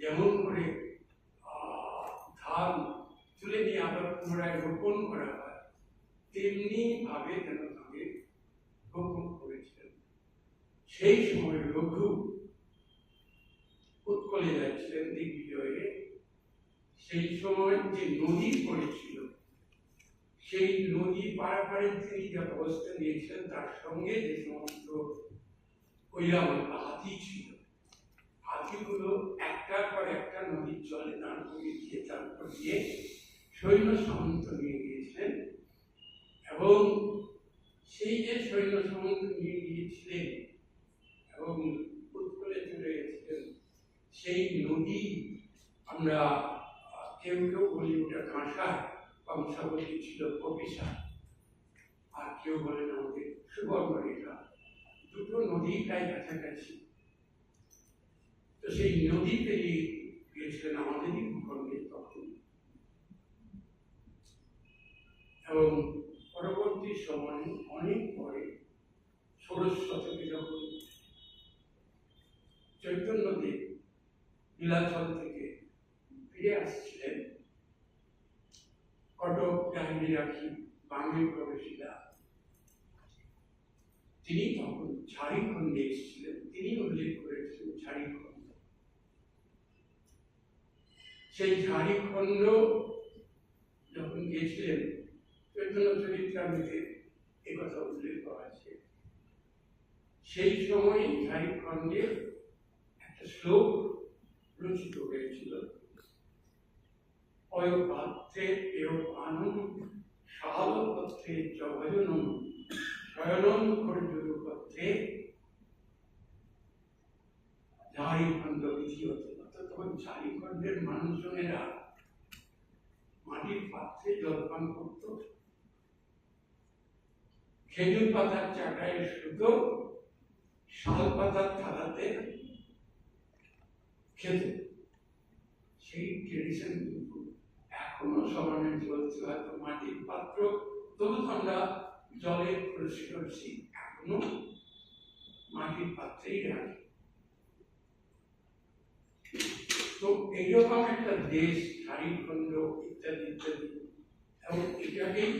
যেমন করে ধান তুলে নিয়ে আবার পুনরায় রোপণ করা হয়, তেমনি ভাবে যেন তাকে রোপণ করেছিলেন। সেই সময় রঘু উৎকলে যাচ্ছিলেন দিগ্বিজয়ে। সেই সময় যে নদী পড়েছিল, সেই নদী পারাপারে তিনি যে অবস্থা নিয়েছিলেন, তার সঙ্গে যে সমস্ত কৈরামত হাতি ছিল হাতিগুলো একটার পর একটা নদীর জলে দাঁড় করিয়ে দিয়ে তারপর দিয়ে সৈন্য সামন্ত নিয়ে গিয়েছিলেন। এবং সেই যে সৈন্য সামন্ত নিয়ে গিয়েছিলেন এবং উৎকলে চলে গেছিলেন সেই নদী আমরা কেউ কেউ বলি ওটা কাঁসা কংসাবতী ছিল কপিসা। আর কেউ বলেন আমাদের সুবর্ণরেখা। দুটো নদী প্রায় কাছাকাছি। তো সেই নদী পেরিয়ে গিয়েছিলেন আমাদেরই ভূখণ্ডে তখন এবং পরবর্তী সময়ে, অনেক পরে ষোড়শ শতকে যখন চৈতন্যদেব নীলাচল থেকে ফিরে আসছিলেন, কটক ডাহিনী রাখি, বাঙালি প্রবেশিকা, তিনি তখন ঝাড়িখণ্ডে এসেছিলেন। তিনি উল্লেখ করেছিলেন ঝাড়িখণ্ড। সেই ঝাড়িখণ্ড যখন গিয়েছিলেন চৈতন্য চরিত্রামৃতে এ কথা উল্লেখ করা আছে। সেই সময় ঝাড়িখণ্ডে একটা শ্লোক রচিত হয়েছিল। অয়পাত্রে এয়পানম সাহাবপত্রে জভজনম শয়নম খর্জুরপত্রে। ঝাড়িখণ্ড বিধিয়ত অর্থাৎ তখন ঝাড়িখণ্ডের মানুষজনেরা মাটির পাত্রে জলপান করত। খেজুর পাতার চাটায় সুতো শাল পাতার থালাতে খেত। সেই ট্রেডিশন কিন্তু এখনও সমানে চলছে। হয়তো মাটির পাত্র তবু আমরা জলে কলসি কলসি এখনও মাটির পাত্রেই রাখি। তো এইরকম একটা দেশ ঝাড়িখণ্ড ইত্যাদি ইত্যাদি। এবং এটাকেই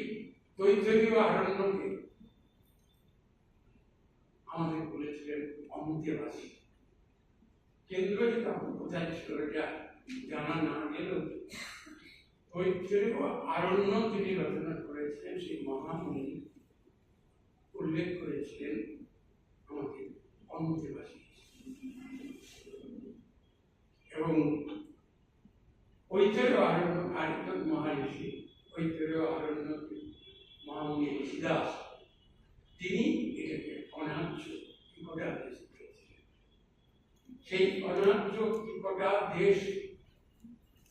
তৈতরীয় আরণ্যকে আমাদের বলেছিলেন অন্তেবাসী কেন্দ্র যে কোথায় ছিল, এটা জানা না গেলেও তৈতরীয় আরণ্য তিনি রচনা করেছিলেন, সেই মহামুনি উল্লেখ করেছিলেন আমাদের অন্তেবাসী এবং ঐতরেয় আরণ্য, আরেকজন মহারিষি ঐতরেয় আরণ্য মহামুনি ঋষিদাস, তিনি এটাকে অনার্য দেশ করেছিলেন সেই অনার্য দেশ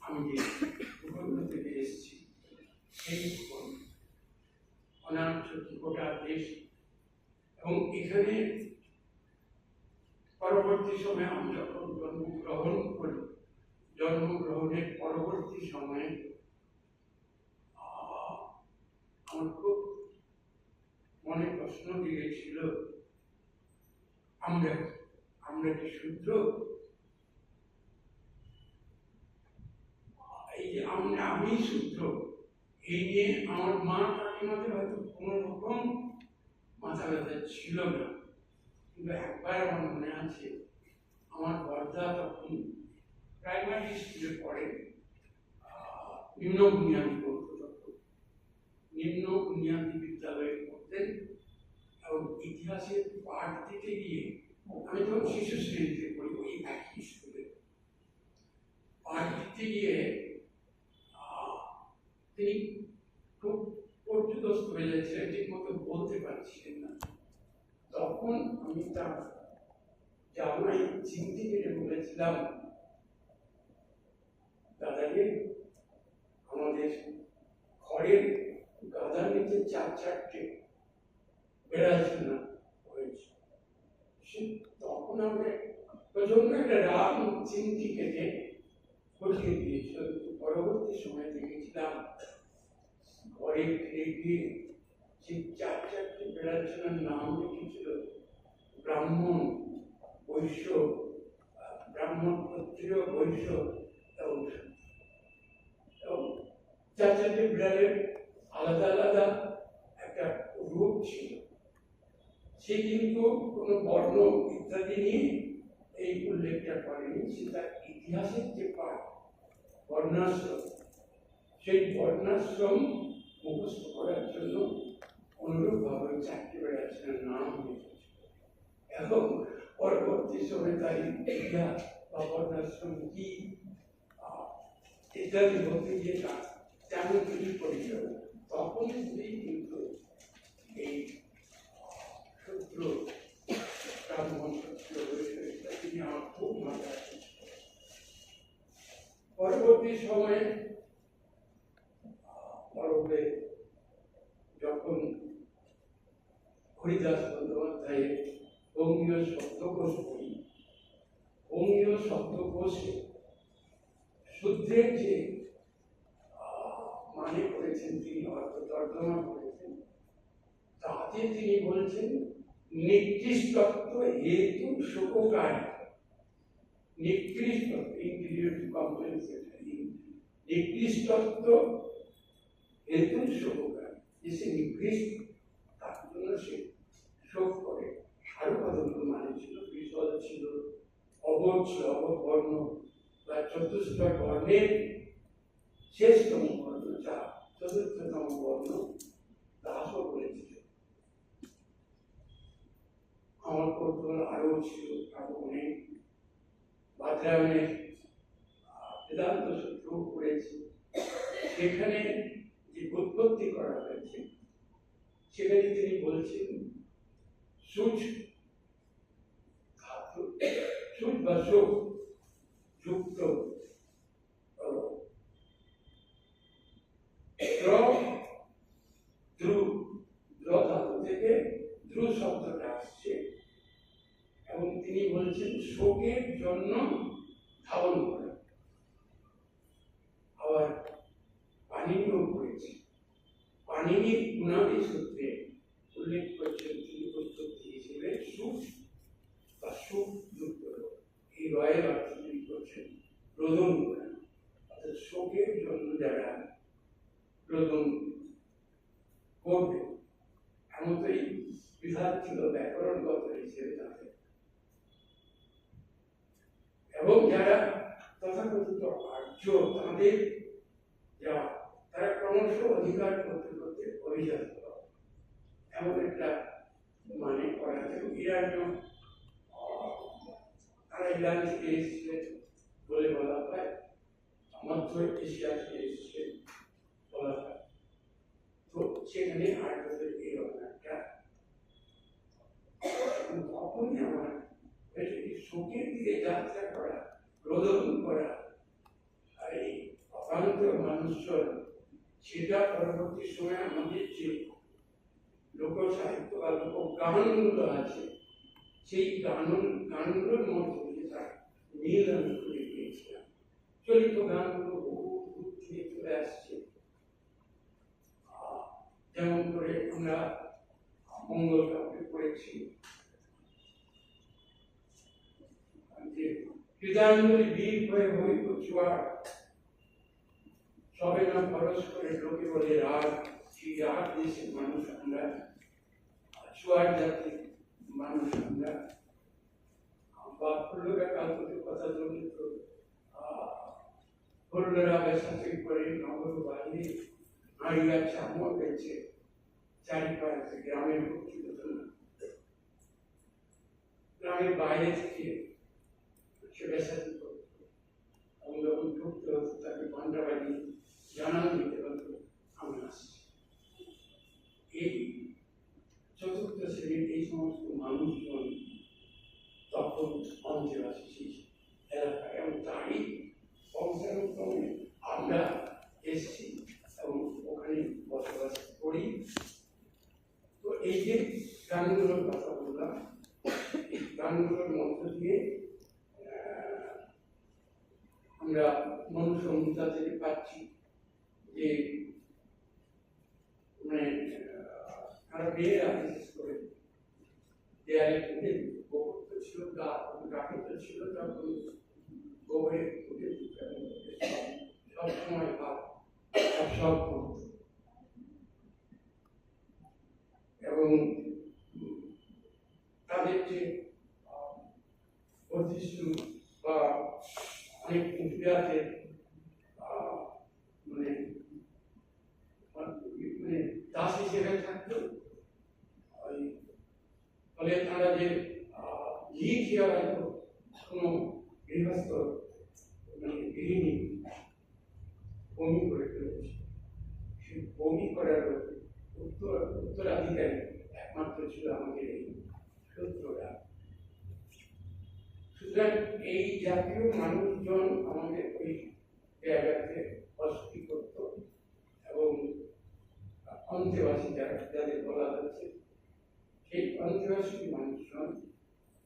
আমি ভূখণ্ড থেকে এসেছি, সেই অনার্য দেশ এবং এখানে পরবর্তী সময়ে আমি যখন জন্মগ্রহণ করি জন্মগ্রহণের পরবর্তী সময়ে আমার খুব মনে প্রশ্ন দিয়েছিল, আমরা আমরা কি শুদ্ধ? এই যে আমরা, আমি শুদ্ধ, এই নিয়ে আমার মা কাকিমাদের হয়তো কোনো রকম মাথা ব্যথা ছিল না। কিন্তু একবার আমার মনে আছে, আমার বর্দা তখন প্রাইমারি স্কুলে পড়ে আহ, নিম্ন বুনিয়াদি তখন নিম্ন বুনিয়াদি বিদ্যালয়ে পড়তেন এবং ইতিহাসের পাঠ দিতে গিয়ে আমি তখন শিশু শ্রেণীতে পড়ি ওই একই স্কুলে। পাঠ দিতে গিয়ে তিনি খুব পর্যদস্ত হয়ে যাচ্ছিলেন ঠিক মতো বলতে পারছিলেন না। তখন আমি তার জামাই চিমটি কেটে বলেছিলাম আমাদের গাদার নিচে চার চারটে বেড়াশোনা হয়েছে। সে তখন আমাকে প্রচণ্ড একটা রাগ বসিয়ে দিয়েছিল। পরবর্তী সময় দেখেছিলাম, ঘরে ফিরে গিয়ে সেই চার চারটে বেড়াশোনার নাম লিখেছিল ব্রাহ্মণ বৈশ্য, ব্রাহ্মণ ক্ষত্রিয় বৈশ্য এবং চার চারটে বিড়ালের আলাদা আলাদা একটা রূপ ছিল। সে কিন্তু কোনো বর্ণ ইত্যাদি নিয়ে এই উল্লেখটা করেনি। সে তার ইতিহাসের যে পাঠ, বর্ণাশ্রম, সেই বর্ণাশ্রম মুখস্থ করার জন্য অনুরূপভাবে চারটি বেড়াচ্ছিলেন নাম হয়েছে। এবং পরবর্তী সময় তার ইতিহাস বা বর্ণাশ্রম কি ইত্যাদি বলতে গিয়ে তার তেমন কিছু পরিচয় তখন থেকেই কিন্তু এই সূত্র ব্রাহ্মণ সূত্র রয়েছে তিনি আমার পরবর্তী সময়ে পরবে যখন হরিদাস বন্দ্যোপাধ্যায়ের বঙ্গীয় শব্দকোষ বই বঙ্গীয় শব্দকোষে সূত্রের যে করেছেন, তিনি অর্থ তর্জমা করেছেন। তাতে তিনি বলছেন, নিকৃষ্টত্ব হেতু শোককারী নিকৃষ্ট ইন্টিরিয়র কম্পেনসেশন নিকৃষ্টত্ব হেতু শোককারী যে সে নিকৃষ্ট, তার জন্য সে শোক করে। আরও কতগুলো মানে ছিল? ছিল, অবধ বা চতুষ্পদ বর্ণের বর্ণ যা চতুর্থতম বর্ণ দাসও বলেছিল আমার কৌতূহল আরও ছিল আরও অনেক। বাদ্রায়ণের বেদান্ত সূত্র পড়েছি, সেখানে যে উৎপত্তি করা হয়েছে, সেখানে তিনি বলছেন, সূচ ধাতু, সূচ বা শোক যুক্ত দ্র থেকে ধ্রু শব্দটা আসছে। এবং তিনি বলছেন, শোকের জন্য ধাবন করা। আবার পানিনিও করেছে। পানিনির গুণাবলী সূত্রে উল্লেখ করছেন তিনি উৎপত্তি হিসেবে সুখ বা সুখ যুক্ত এই রয়ের অর্থ তিনি করছেন রোদন করা। অর্থাৎ শোকের জন্য যারা রোদন করবে এমনটাই বিধান ছিল ব্যাকরণগত হিসেবে তাদের এবং যারা তথাকথিত আর্য তাদের যা তারা ক্রমশ অধিকার করতে করতে অভিজাত এমন একটা মানে করা এবং ইরানীয় আহ, তারা ইরান থেকে এসেছিলেন বলে বলা হয় মধ্য এশিয়া থেকে তো সেখানে আর্যদের এরকম একটা তখনই আমার শোকের দিকে যাত্রা করা রোদন করা আর এই অকান্ত মানুষজন সেটা পরবর্তী সময় আমাদের যে লোক সাহিত্য বা লোক গানগুলো আছে সেই গান গানগুলোর মধ্যে দিয়ে তার মিল আমি খুঁজে পেয়েছিলাম চলিত গানগুলো বহু দূর থেকে চলে আসছে যেমন করে আমরা মঙ্গল কাব্যে পড়েছি যে বীর হয়ে হইব চুয়ার সবে না খরচ করে লোকে বলে রাগ, সেই রাগ মানুষ আমরা চুয়ার জাতির মানুষ আমরা। বা ফুল্লরা কালপতি কথা জড়িত ফুল্লরা বেসাতে করে নগর বাড়ি নারীরা চামড় পেয়েছে চারিপাশে গ্রামের ভক্তি গ্রামের বাইরে থেকে সেটা সাথে এবং যখন ঢুকতে হতো তাকে ঘণ্টা বাড়ি জানানো দিতে হতো আমি আসছি। এই চতুর্থ শ্রেণির এই সমস্ত মানুষজন তখন অঞ্চলাসী সেই গানগুলোর কথা বললাম। গানগুলোর মধ্য দিয়ে আমরা মনুষ্যমতা থেকে পাচ্ছি যে মানে, ছিল ছিল তখন সবসময় ভাব সব এবং অনেকে অতিষ্ঠ বা অনেক আছে সুতরাং এই জাতীয় মানুষজন আমাদের ওই জায়গাতে বসতি করত এবং অন্তেবাসী যারা, যাদের বলা হচ্ছে, সেই অন্তেবাসী মানুষজন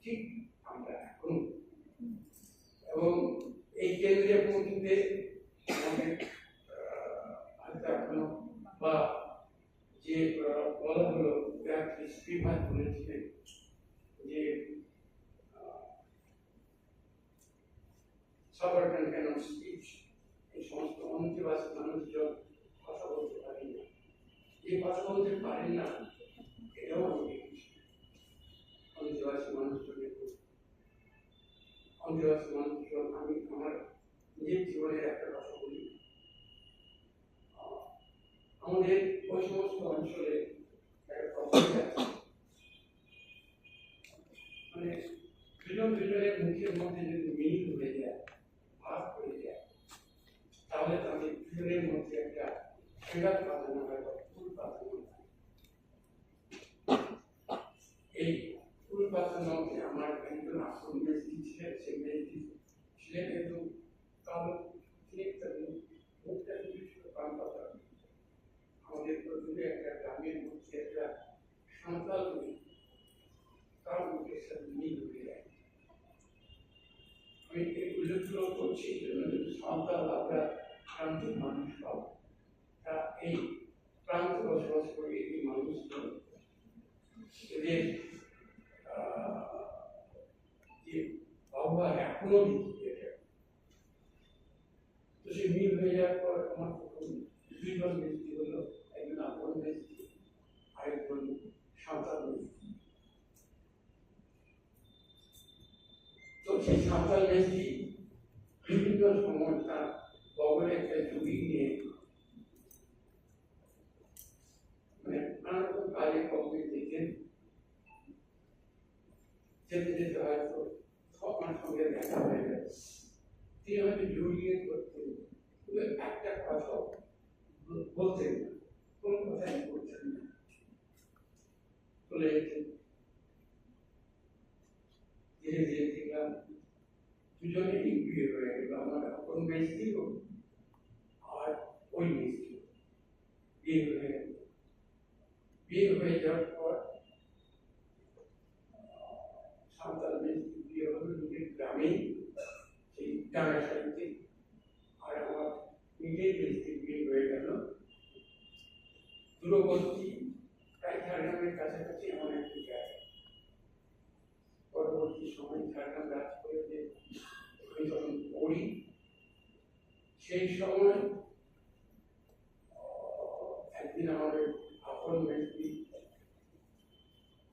ঠিক আমরা এখন। এবং এই কেন্দ্রে পৌঁছতে আমাদের বা যে বলা হলো শ্রীভাত বলেছিলেন যে সাবারকান কেন? স্পিচ, এই সমস্ত অন্তেবাসী মানুষজন কথা বলতে পারেন না। যে কথা বলতে পারেন না, এটাও আমি দেখেছি অন্তেবাসী মানুষজনের খুব মানুষজন, আমি আমার নিজের জীবনের একটা কথা বলি। আমাদের ওই সমস্ত অঞ্চলে মানে দুজন দুজনের মুখের মধ্যে যদি মিল হয়ে যায় ভাগ হয়ে যায় তাহলে দুজনের মধ্যে একটা সেরা প্রাধান্য হয় বা ফুল প্রাধান্য এই ফুল প্রাধান্যকে আমার একজন আসন মেজদি ছিলেন, সেই মেজদি ছিলেন একদম কালো একটা মুখটা ছিল পান পাতা আমাদের প্রথমে একটা গ্রামের মধ্যে একটা সাঁওতাল মেয়ে তার মুখের সাথে মিল হয়ে যায়। আমি এই উল্লেখগুলো করছি সাঁওতাল আমরা প্রান্তিক মানুষ পাব তা এই প্রান্তে বসবাস করে এই মানুষগুলো এদের যে বাবা এখনও তো সে মিল হয়ে যাওয়ার পর আমার প্রথম দুইজন ব্যক্তি হলো একজন আপন ব্যক্তি, আরেকজন সাঁওতাল ব্যক্তি। তো সেই সাঁওতাল ব্যক্তি বিভিন্ন সময় তার বগলে একটা ঝুড়ি নিয়ে মানে নানা রকম কাজে কর্মে যেতেন। যেতে যেতে হয়তো আমার সঙ্গে দেখা হয়ে কিন্তু একটা কথা বলতেন না কোনো কথাই বলতেন না চলে যেতেন ধীরে ধীরে দেখলাম দুজনেরই বিয়ে হয়ে গেল আমার আপন মিস্ত্রি আর ওই মিস্ত্রি বিয়ে হয়ে গেল বিয়ে হয়ে যাওয়ার পর সাঁওতাল মিস্ত্রি বিয়ে হলো নিজের গ্রামেই সেই ডাঙাশাড়িতে আর আমার নিজের মিস্ত্রি বিয়ে হয়ে গেল দূরবর্তী প্রায় ঝাড়গ্রামের কাছাকাছি এমন একটি জায়গা পরবর্তী সময় ঝাড়গ্রাম রাজ করে যে আমি পড়ি সেই সময় একদিন আমাদের ব্যক্তি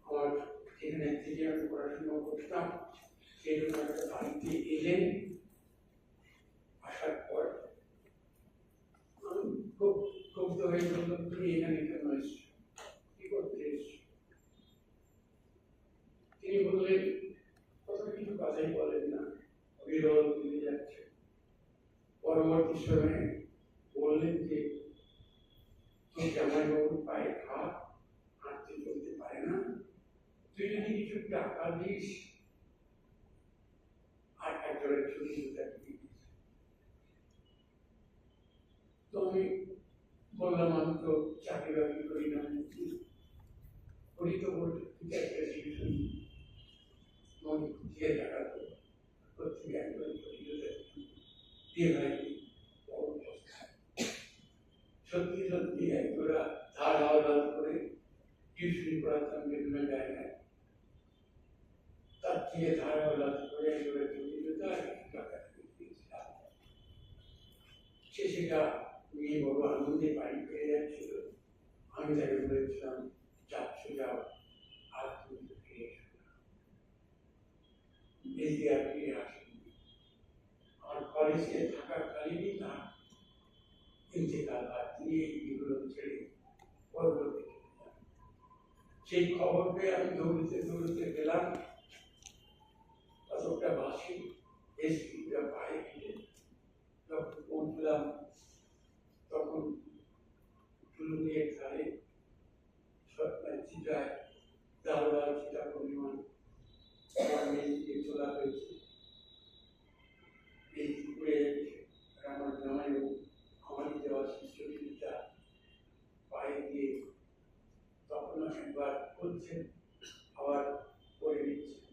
আমার যেখানে আমি পড়াশোনা করতাম, সেই জন্য একটা বাড়িতে এলেন আসার পর আমি খুব ক্ষুব্ধ হয়ে বললাম তুমি এখানে কেন এসছো কি করতে এসছো তিনি বললেন কত কিছু কথাই বলেন না বিরল দিয়ে যাচ্ছে পরবর্তী সময়ে বললেন যে তুই জামাইবাবুর পায়ে হাত হাঁটতে চলতে পারে না তুই যদি কিছু টাকা দিস জুতা দিস তো আমি বললাম, আমি তো চাকরি বাকরি করি না করি তো বলতে সত্যি সত্যি একজোড়া ধার আওয়াজ করে টিউশন করাতাম বিভিন্ন জায়গায়। তার থেকে ধার আওয়াজ নিয়ে বড় আনন্দে বাড়ি ফিরে যাচ্ছিল আমি তাকে বলেছিলাম যাচ্ছ যাও আর তুমি ফিরে এসো বেশি আর ফিরে আসেনি আমার কলেজে থাকাকালীনই না ইন্তেকাল আর তিনি এই জীবন ছেড়ে পরবর্তী সেই খবর পেয়ে আমি দৌড়তে দৌড়তে গেলাম কতটা বাসি এসে পায়ে ফিরে যখন পৌঁছলাম আমার তোলা হয়েছে। এই পুকুরে আমার জামাইও আমারই দেওয়া শিষ্যটা পায়ে দিয়ে তখন একবার করছেন আবার করে নিচ্ছেন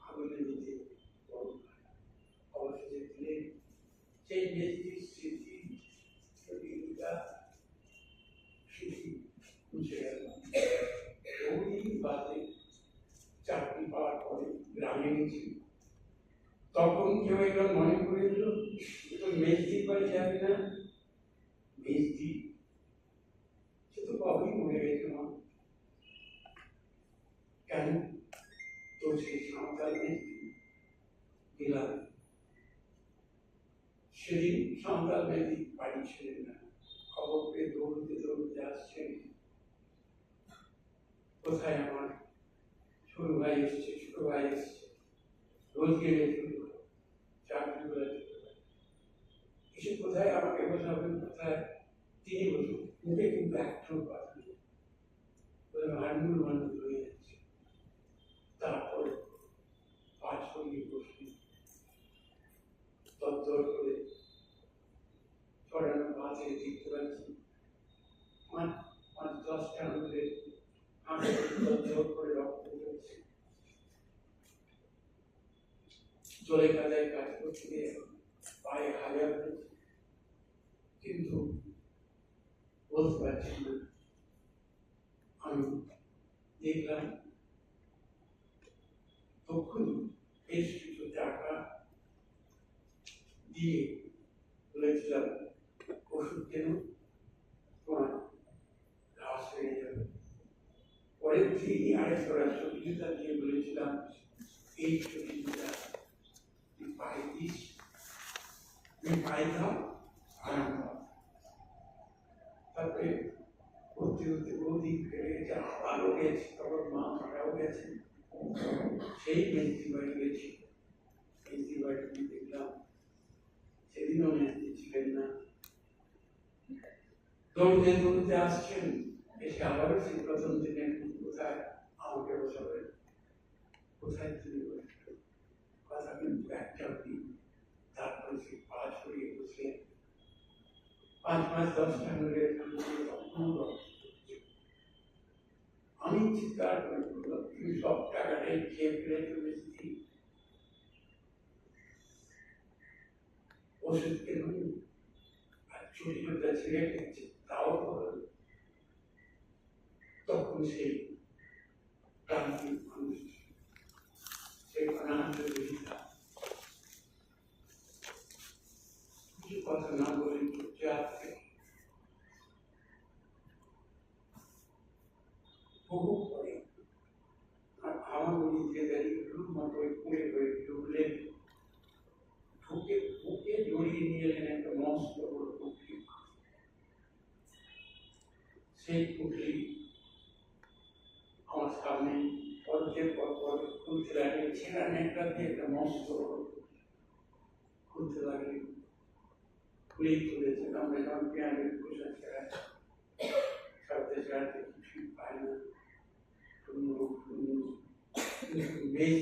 আগুনে দিতে অবশেষে দিলেন সেই মেয়েটির স্মৃতি প্রতিযোগিতা স্মৃতি মুছে গেল বহুদিন বাদে চাকরি পাওয়ার পরে গ্রামে গেছি তখন কেউ একবার মনে করে দিল তো মেজদি বাড়ি যাবে না মেজদি সে তো কবেই মরে গেছে মা কেন তো সেই সাঁওতাল মেজদি গেলাম সেদিন সাঁওতাল মেজদি বাড়ি ছিলেন না খবর পেয়ে দৌড়তে দৌড়তে আসছেন কোথায় আমার ছোট ভাই এসছে। ছোট ভাই এসছে রোজ গেলে চাকরি করে এসে কোথায় আমাকে বোঝাবেন কোথায় তিনি বলুন মুখে কিন্তু একটু কথা নেই। হান্ডুল মান্ডুল হয়ে যাচ্ছে। তারপর পাঁচ সঙ্গে বসলি তত্তর করে ছড়ানো বাঁধে দেখতে পাচ্ছি, পাঁচ দশটা আঙুলে হাঁটু তত্তর করে রক্ত পড়ছে জলে কাজ করতে পায়ে হাজার কিন্তু বলতে পারছি না। আমি দেখলাম তখন বেশ কিছু টাকা দিয়ে বলেছিলাম, ওষুধ কেন? তোমার ঘাস হয়ে যাবে। পরের দিনই আরেক করা দিয়ে বলেছিলাম, এই সবজিটা তুই পায়ে দিস তুমি পায়ে দাও তারপরে করতে করতে বহুদিন ফেলে আবারও গেছে তখন মা মারাও গেছে সেই মেজদি বাড়ি গেছি মেজদি বাড়ি দেখলাম সেদিনও মেজদি ছিলেন না দৌড়তে দৌড়তে আসছেন এসে আবারও সেই প্রথম দিনে কোথায় আমাকে বসাবেন কোথায় তিনি বসবেন কথা কিন্তু একটা দিন তারপরে সে পা ছড়িয়ে বসে পাঁচ পাঁচ দশটা মিলে আমি চিৎকার করে বললাম, তুমি সব টাকাটাই খেয়ে ফেলে চলেছি ওষুধ কেন আর ছোট ছোট ছেলে খেয়েছে তাও তখন সেই কথা না বলে চুপচে বহু পরে আমার নিজে দাঁড়িয়ে রুম মতো কুড়ে হয়ে ঢুকলেন ঢুকে বুকে জড়িয়ে নিয়ে একটা মস্ত বড় পুটলি সেই পুটলি আমার সামনে পর্যায় পর পর খুলতে লাগলেন ছেঁড়া নেকটা দিয়ে একটা মস্ত বড় পুটলি খুলতে লাগলেন খুলেই তুলেছেন আমরা যখন পেঁয়াজের খোসা ছেঁড়া ছাড়তে ছাড়তে কিছুই পায় না। শূন্য সেই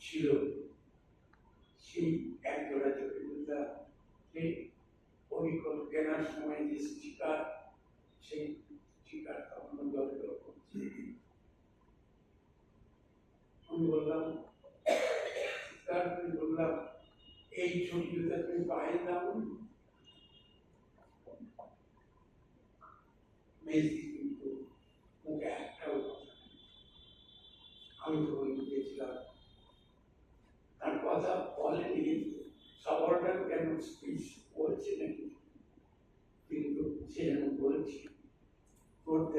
ছিল। সেই একজোড়া চোখে বুঝলা সেই অবিকল কেনার সময় যে স্টিকার, সেই স্টিকার তখন দল করছে। আমি বললাম স্টিকার বললাম, এই ছবিটা তুমি পায়ে দাও মেসি কিন্তু মুখে একটাও। আমি তখন গেছিলাম তার কথা বলেনি সবরটা কেন স্পিচ বলছে নাকি? কিন্তু সে যেন বলছি করতে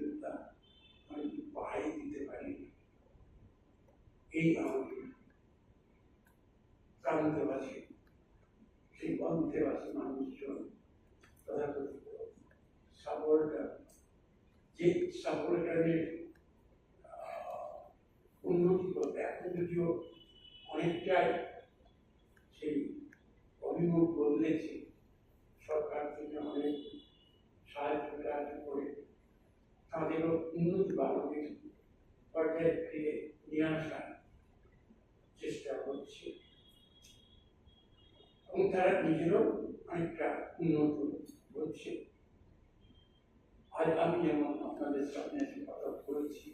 দিতাম আমি পায়ে দিতে পারি এই আমাকে সেই বন্ধ অন্তেবাসী মানুষজন তথাকথিত সাবলটা যে সাবলটানের উন্নতি করতে, এখন যদিও অনেকটাই সেই অভিমুখ বদলেছে, সরকার থেকে অনেক সাহায্য করে তাদেরও উন্নতি বাড়ানোর পর্যায়ে ফিরে নিয়ে আসার চেষ্টা করছে। এবং তারা নিজেরও অনেকটা উন্নত হচ্ছে। আজ আমি যেমন আপনাদের সামনে কথা বলেছি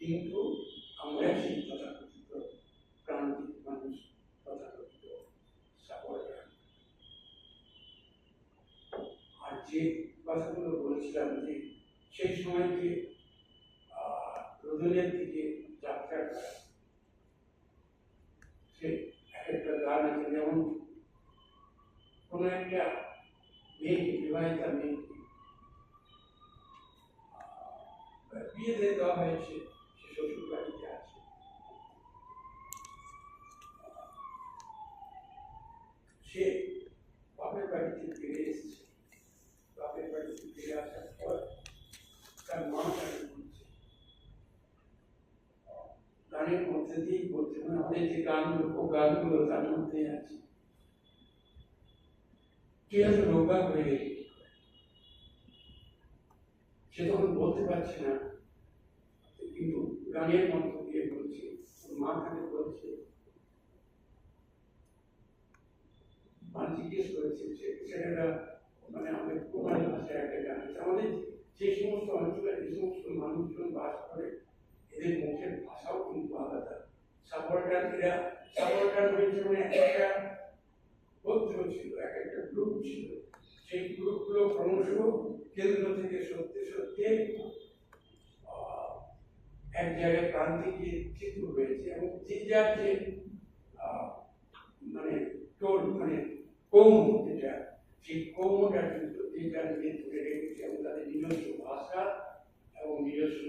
কিন্তু আমরা সেই তথাকথিত প্রান্তিক মানুষ, তথাকথিত সাপোর্টার। আর যে কথাগুলো বলেছিলাম যে সেই সময় যে আহ, রোদনের দিকে যাত্রা করা সে এক একটা গান আছে যেমন কোনো একটা মেয়েকে বিবাহিতা মেয়েকে আহ, বিয়ে দিয়ে দেওয়া হয়েছে সে শ্বশুর বাড়িতে আছে সে বাপের বাড়িতে ফিরে এসেছে বাপের বাড়িতে ফিরে আসার পর তার মা তাকে বলছে গানের মধ্যে আমাদের যে গানগুলো গানগুলো তার মধ্যে আছে তুই এত রোগা হয়ে গেলি? সে তখন বলতে পারছে না কিন্তু গানের মধ্য দিয়ে বলছে মা তাকে বলছে মা জিজ্ঞেস করেছে যে ছেলেরা মানে আমাদের কুমারী ভাষায় একটা গান আছে আমাদের যে সমস্ত অঞ্চলে যে সমস্ত মানুষজন বাস করে এদের মুখের ভাষাও কিন্তু আলাদা সাপোর্টার এরা সাপোর্টার হয়েছে মানে একটা গোত্র ছিল, এক একটা গ্রুপ ছিল। সেই গ্রুপগুলো ক্রমশ কেন্দ্র থেকে সত্যি সত্যি এক জায়গায় প্রান্তে গিয়ে চিত্র হয়েছে এবং যে যার যে মানে টোল মানে কৌম যেটা, সেই কৌমটা কিন্তু যে যার নিজে ধরে রেখেছে এবং তাদের নিজস্ব ভাষা এবং নিজস্ব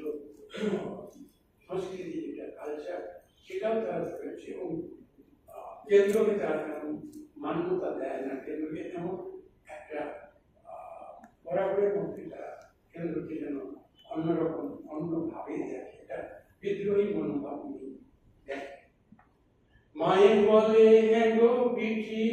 সংস্কৃতি যেটা কালচার সেটাও তারা করেছে এবং কেন্দ্রকে তারা তেমন মান্যতা দেয় না। কেন্দ্রকে তেমন একটা বরাবরের মধ্যে তারা কেন্দ্রকে যেন অন্যরকম, অন্যভাবে দেখে এটা বিদ্রোহী মনোভাব নিয়ে দেখে মায়ের বলে হ্যাঁ গো পিঠি